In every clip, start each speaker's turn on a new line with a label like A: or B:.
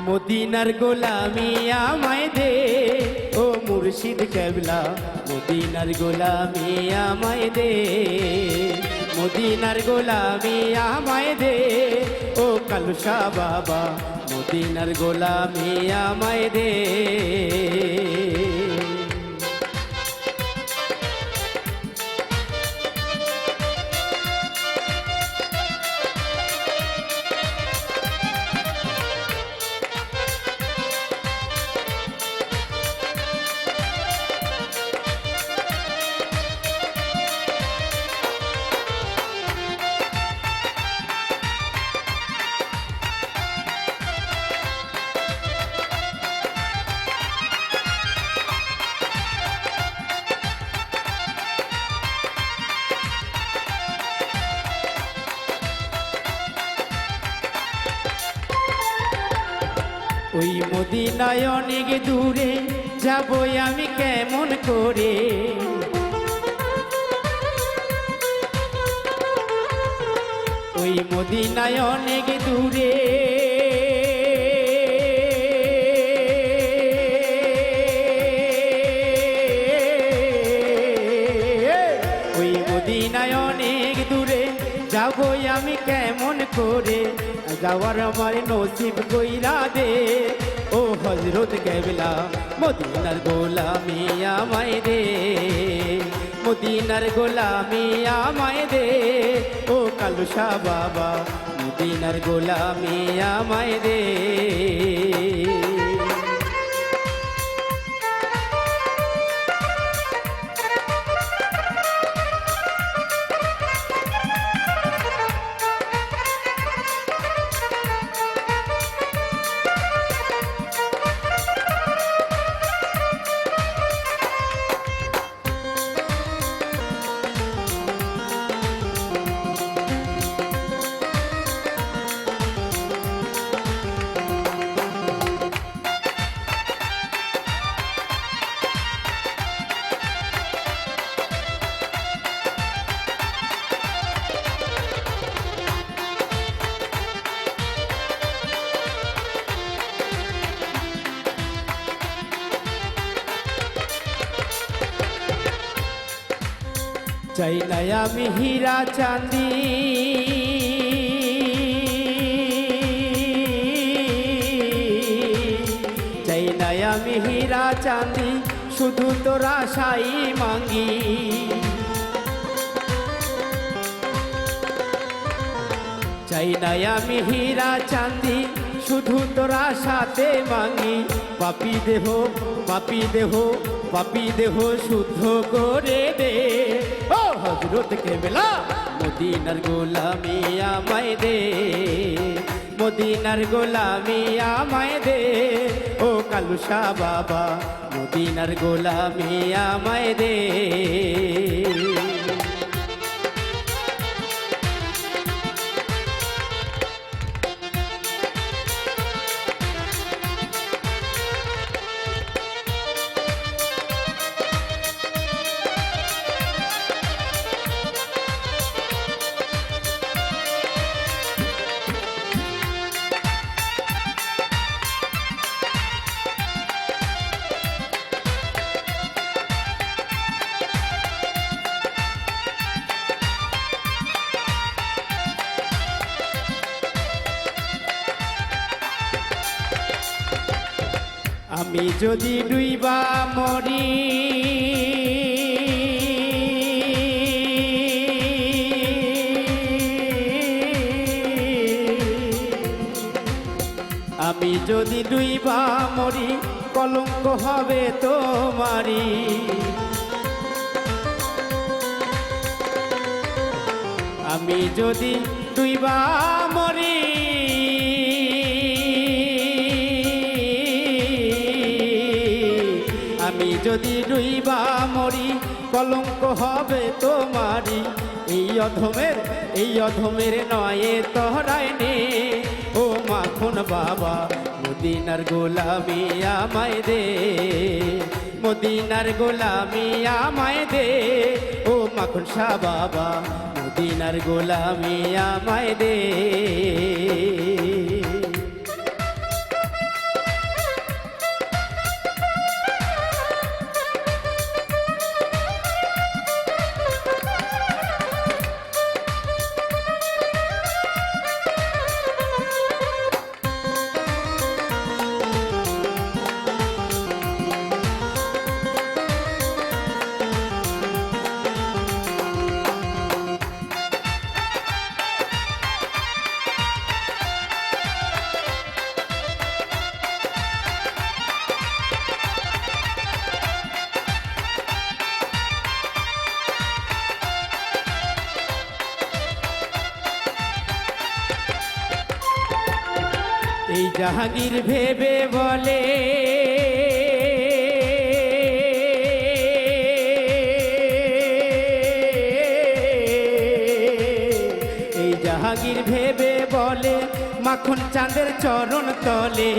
A: মদিনার গোলামি আমায় দে। ও মুর্শিদ কেবলা, মদিনার গোলামি আমায় দে। মদিনার গোলামি আমায় দে। ও কালুসা বাবা, মদিনার গোলামি আমায় দে। ওই মদিনায় অনেক দূরে যাব আমি কেমন করে? ওই মদিনায় অনেক দূরে আমি কেমন করে? যাওয়ার আমার নসিব কইরা দে। ও হজরত কেবলা, মদিনার গোলামি আমায় দে। মদিনার গোলামি আমায় দে। ও কালুসা বাবা, মদিনার গোলামি আমায় দে। চাই নাই আমি হীরা চাঁদি। চাই নাই আমি হীরা চাঁদি, শুধু তোরা সাই মাঙ্গি। চাই নাই আমি হীরা চাঁদি, শুধু তোরা সাথে মাঙ্গি। পাপি দেহ পাপি দেহ পাপি দেহ শুদ্ধ করে দে। ও হজরত কেবলা। মদিনার গোলামি আমায় দে, মদিনার গোলামি আমায় দে। ও কালুসা বাবা, মদিনার গোলামি আমায় দে। আমি যদি ডুইবা মরি আমি যদি ডুইবা মরি কলঙ্ক হবে তোমারি আমি যদি ডুইবা যদি ডুইবা মরি, কলঙ্ক হবে তোমারি এই অধমের এই অধমের নয়ে তহরায় নে। ও মাখন বাবা, মদিনার গোলামি আমায় দে। মদিনার গোলামি আমায় দে। ও মাখন শাহ বাবা, মদিনার গোলামি আমায় দে। জাহাঙ্গীর ভেবে বলে। এই জাহাঙ্গীর ভেবে বলে, মাখন চাঁদের চরণ তলে।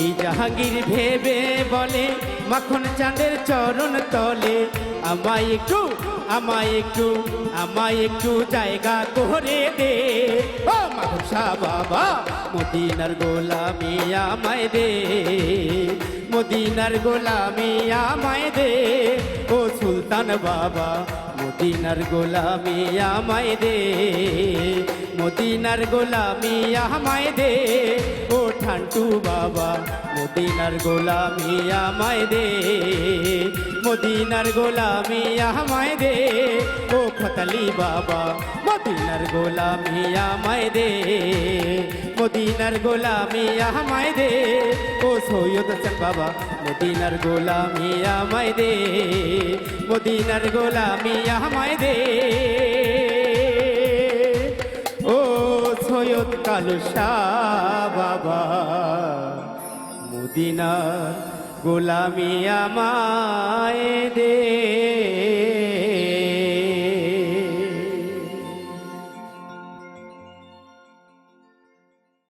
A: এই জাহাঙ্গীর ভেবে বলে, মাখন চাঁদের চরণ তলে। আমায় একটু আমায় একটু আমায় একটু জায়গা করে দে। ও বাবা, মদিনার গোলামি আমায় দে। মদিনার গোলামি আমায় দে। ও সুলতান বাবা, মদিনার গোলামি আমায় দে। মদিনার গোলামি আমায় দে। ও ঠান্টু বাবা, মদিনার গোলামি আমায় দে। মদিনার গোলামি আমায় দে। ও খতালি বাবা, মদিনার গোলামি আমায় দে। মদিনার গোলামি আমায় দে। ও সৈয়দ হাসান বাবা, মদিনার গোলামি আমায় দে। মদিনার গোলামি আমায় দে। ও সৈয়দ কালু শাহ বাবা, মদিনার গোলামি আমায় দে।